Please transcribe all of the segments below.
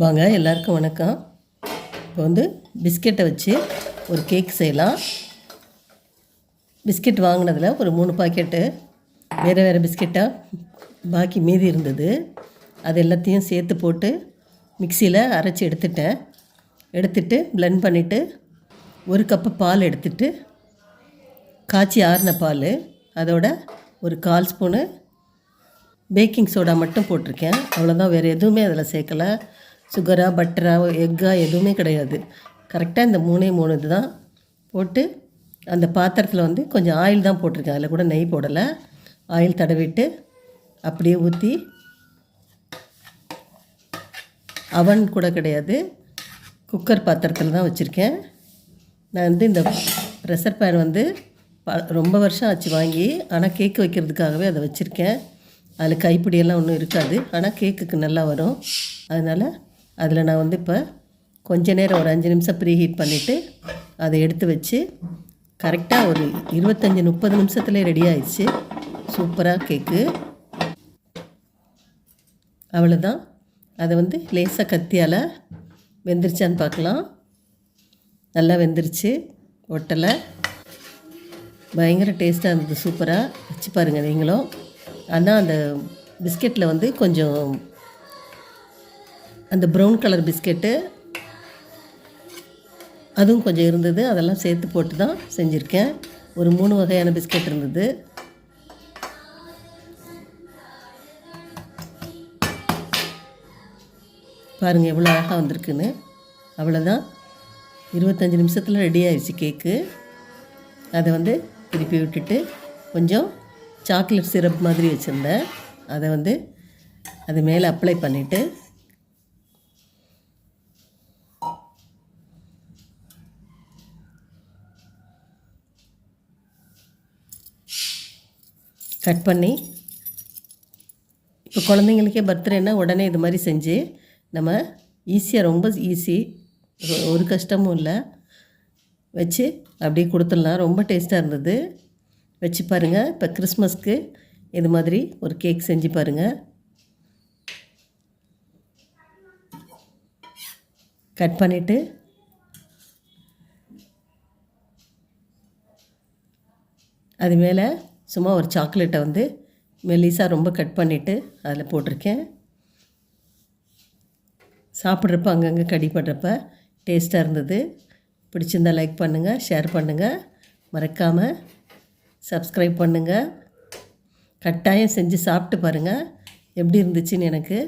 வாங்க எல்லாருக்கும் வணக்கம். இப்போ வந்து பிஸ்கெட்டை வச்சு ஒரு கேக் செய்யலாம். பிஸ்கெட் வாங்கினதில் ஒரு மூணு பாக்கெட்டு வேறு வேறு பிஸ்கெட்டாக பாக்கி மீதி இருந்தது. அது எல்லாத்தையும் சேர்த்து போட்டு மிக்சியில் அரைச்சி எடுத்துட்டேன். எடுத்துட்டு blend பண்ணிவிட்டு ஒரு கப்பு பால் எடுத்துட்டு காய்ச்சி ஆறின பால் அதோட ஒரு கால் ஸ்பூனு பேக்கிங் சோடா மட்டும் போட்டிருக்கேன். அவ்வளோதான் வேறு எதுவுமே அதில் சேர்க்கலை. சுகரா பட்டரா எக்கா எதுவுமே கிடையாது. கரெக்டாக இந்த மூணே மூணு இது தான் போட்டு அந்த பாத்திரத்தில் வந்து கொஞ்சம் ஆயில் தான் போட்டிருக்கேன். அதில் கூட நெய் போடலை. ஆயில் தடவிட்டு அப்படியே ஊற்றி அவன் கூட கிடையாது. குக்கர் பாத்திரத்தில் தான் வச்சுருக்கேன். நான் வந்து இந்த ப்ரெஷர் பேன் வந்து ப ரொம்ப வருஷம் ஆச்சு வாங்கி ஆனால் கேக் வைக்கிறதுக்காகவே அதை வச்சுருக்கேன். அதில் கைப்பிடியெல்லாம் ஒன்றும் இருக்காது. ஆனால் கேக்குக்கு நல்லா வரும். அதனால் அதில் நான் வந்து இப்போ கொஞ்ச நேரம் ஒரு அஞ்சு நிமிஷம் ப்ரீ ஹீட் பண்ணிவிட்டு அதை எடுத்து வச்சு கரெக்டாக ஒரு இருபத்தஞ்சி முப்பது நிமிஷத்துலேயே ரெடி ஆயிடுச்சு. சூப்பராக கேக்கு. அவ்வளோதான் அதை வந்து லேசாக கத்தியால் வெந்துருச்சான்னு பார்க்கலாம். நல்லா வெந்துருச்சு. ஒட்டலை. பயங்கர டேஸ்ட்டாக இருந்தது. சூப்பராக வச்சு பாருங்கள் நீங்களும். ஆனால் அந்த பிஸ்கெட்டில் வந்து கொஞ்சம் அந்த ப்ரௌன் கலர் பிஸ்கெட்டு அதுவும் கொஞ்சம் இருந்தது. அதெல்லாம் சேர்த்து போட்டு தான் செஞ்சுருக்கேன். ஒரு மூணு வகையான பிஸ்கெட் இருந்தது. பாருங்கள் எவ்வளோ அழகாக வந்திருக்குன்னு. அவ்வளோதான் இருபத்தஞ்சி நிமிஷத்தில் ரெடி ஆயிடுச்சு கேக்கு அதை வந்து திருப்பி விட்டுட்டு கொஞ்சம் சாக்லேட் சிரப் மாதிரி வச்சுருந்தேன். அதை வந்து அது மேலே அப்ளை பண்ணிவிட்டு கட் பண்ணி இப்போ குழந்தைங்களுக்கே பர்த்டேன்னா உடனே இது மாதிரி செஞ்சு நம்ம ஈஸியாக ரொம்ப ஈஸி ஒரு கஷ்டமும் இல்லை வச்சு அப்படியே கொடுத்துடலாம். ரொம்ப டேஸ்ட்டாக இருந்தது. வச்சு பாருங்கள் இப்போ கிறிஸ்மஸ்க்கு இது மாதிரி ஒரு கேக் செஞ்சு பாருங்கள் கட் பண்ணிவிட்டு அது மேலே சும்மா ஒரு சாக்லேட்டை வந்து மெல்லிஸாக ரொம்ப கட் பண்ணிவிட்டு அதில் போட்டிருக்கேன். சாப்பிட்றப்ப அங்கங்கே கடிப்படுறப்ப டேஸ்ட்டாக இருந்தது. பிடிச்சிருந்தா லைக் பண்ணுங்கள் ஷேர் பண்ணுங்கள் மறக்காமல் சப்ஸ்கிரைப் பண்ணுங்கள் கட்டாயம் செஞ்சு சாப்பிட்டு பாருங்கள் எப்படி இருந்துச்சுன்னு எனக்கு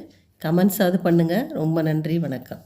கமெண்ட்ஸாவது பண்ணுங்கள் ரொம்ப நன்றி வணக்கம்.